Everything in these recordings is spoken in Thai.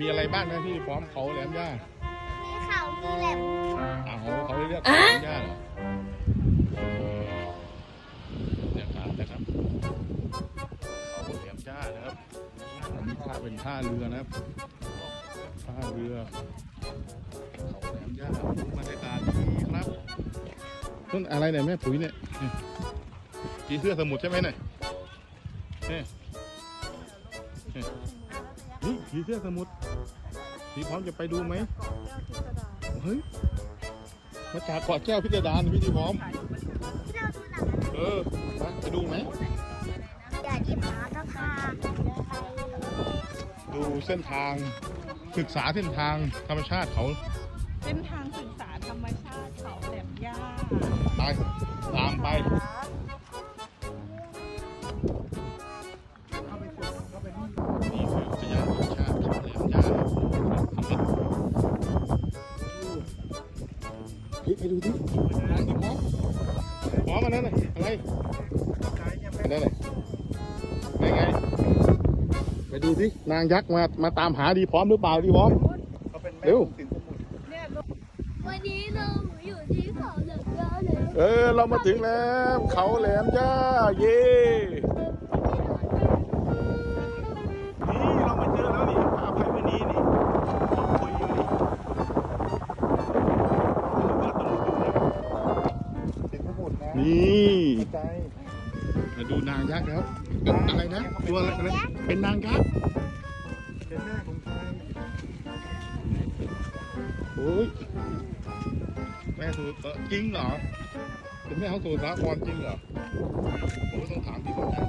มีอะไรบ้างนะพี่พร้อมเขาแหลมย่ามีเขามีแหลมอ้าวเขาเรียกเขาแหลมย่าเหรอเนี่ยครับนะครับเขาแหลมย่านะครับอันนี้ท่าเป็นท่าเรือนะครับท่าเรือเขาแหลมย่าบรรยากาศดีครับต้นอะไรเนี่ยแม่ปุ๋ยเนี่ยนี่ผีเสื้อสมุทรใช่ไหมเนี่ยนี่นี่นี่ ผีเสื้อสมุทรพี่พร้อมจะไปดูไหมเฮ้ยมาจากเกาะแก้วพิจารณาพี่ที่พร้อม ที่เราดูหนังเออมาไปดูไหม อย่าที่ผาก็พาไปดูเส้นทางศึกษาเส้นทางธรรมชาติเขาเส้นทางศึกษาธรรมชาติเขาแหลมย่าไปตามไป ฮ้ยไปดูที่นางดิพร้อมพร้อมอันนั้นน่ะอะไรอันนั้นน่ะไปไงไปดูที่นางยักษ์มามาตามหาดีพร้อมหรือเปล่าดีพร้อมเร็วเนี่ยลูกวันนี้เราอยู่ที่เขาเหลืองเยอะเลยเออเรามาถึงแล้วเขาแหลมย่าเย่นี่เรามาเจอแล้วนี่พาไปวันนี้นี่ นี่มาดูนางยักษ์แล้วเป็นอะไรนะ ตัวอะไรนะเป็นนางยักษ์โอ้ยแม่สูตรเออจริงเหรอเป็นแม่เขาสูตรสาครจริงเหรอโอ้ยต้องถามที่เขาได้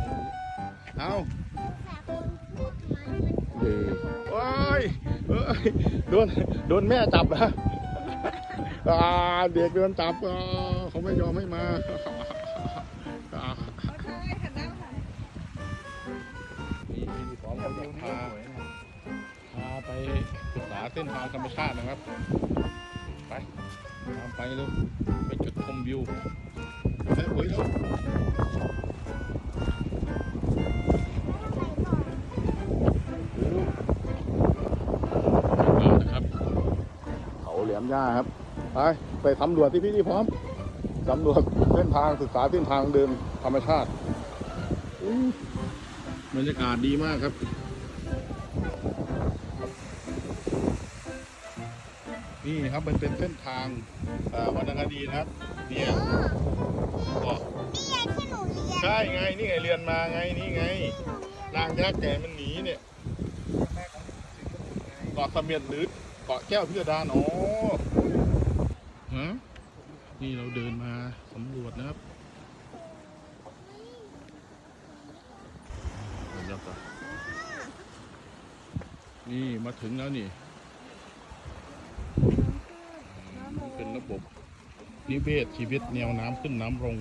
เอาแต่คนพูดมาเอโอ้ยเอ้ยโดนโดนแม่จับนะอ่าเด็กโดนจับอ่า เขาไม่ยอมให้มามีมีของเราจะพาพาไปศึกษาเส้นทางธรรมชาตินะครับ ไปตามไปเลยไปจุดชมวิวไปปุ๋ยแล้วนะครับเขาแหลี่ยมย่าครับ ไปไปสำรวจที่พี่ที่พร้อม สำรวจเส้นทางศึกษาเส้นทางเดินธรรมชาติอู้บรรยากาศดีมากครับนี่ครับมันเป็นเส้นทางเอ่อวรรณคดีนะครับเนี่ยก็นี่ไงที่หนูเรียนใช่ไงนี่ไงเรียนมาไงนี่ไง นางยักษ์แก่มันหนีเนี่ยเกาะเสม็ดหรือเกาะแก้วพิสดารอ๋อฮะ นี่เราเดินมาสำรวจนะครับเดี๋ยวก่อนนี่มาถึงแล้วนี่ เป็นระบบนิเวศชีวิตแนวน้ำขึ้นน้ำลง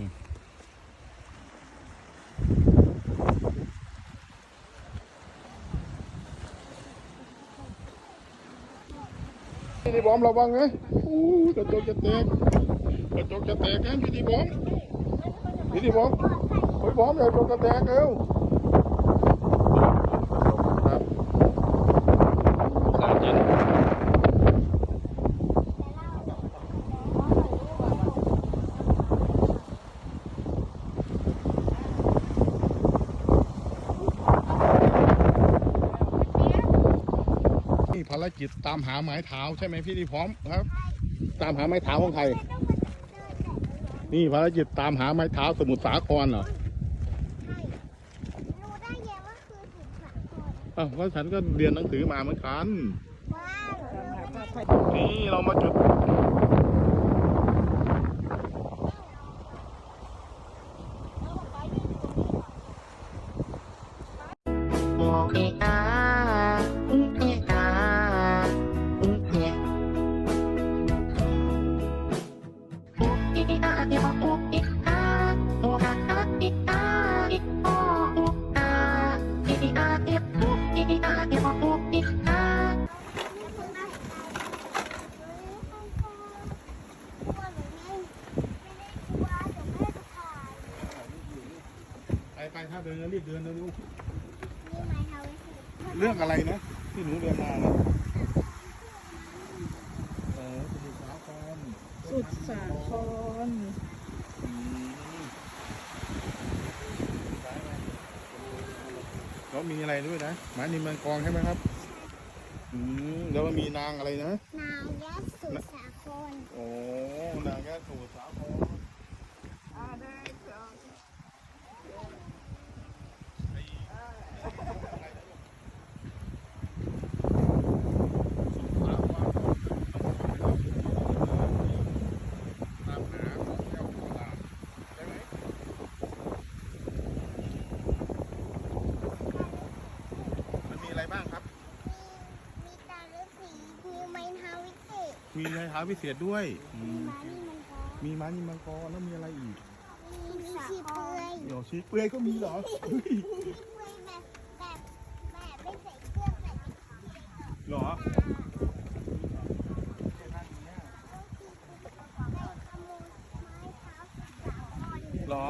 พี่ดีบอมระวังนะอู้ กระจกจะแตกกระจกจะแตกนะพี่ดีบอมพี่ดีบอมโอ้ยบอมอย่ากระจกจะแตกเร็วครับสายจริงนี่ภารกิจตามหาไม้เท้าใช่ไหมพี่ดีพร้อมครับ ตามหาไม้เท้าของใคร นี่ภารกิจตามหาไม้เท้าสมุทรสาครเหรอรู้ได้ไงว่าคือถึงสามคนอ้าวว่าฉันก็เรียนหนังสือมาเหมือนกันว้าวนี่เรามาจุด ดินรีบเดินนะลูเรื่องอะไรนะ ที่หนูเดินมาสุดสาคอนเดามีอะไรด้วยนะหมานิมมังกรใช่ไหมครับอืมแล้วมีนางอะไรนะนางแยะสุสาครโอ้นางยสุสา ท้าพิเศษด้วยอืมมีม้านี่มันก็มีม้านิมมังกรแล้วมีอะไรอีกมีชีเปลือยเดี๋ยวชี้เปลือยก็มีเหรอเฮ้ยชีเปลือยแบบแบบแบบไม่ใส่เครื่องใส่เหรอไปขโมยไม้เท้าสุสาครเหรอ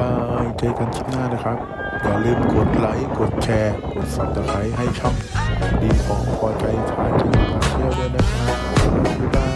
บาย เจอกันคลิปหน้านะครับ อย่าลืมกดไลค์ กดแชร์ กด subscribe ให้ช่องดีของพอใจถ่ายถึงมาเที่ยวด้วยนะครับบ๊ายบาย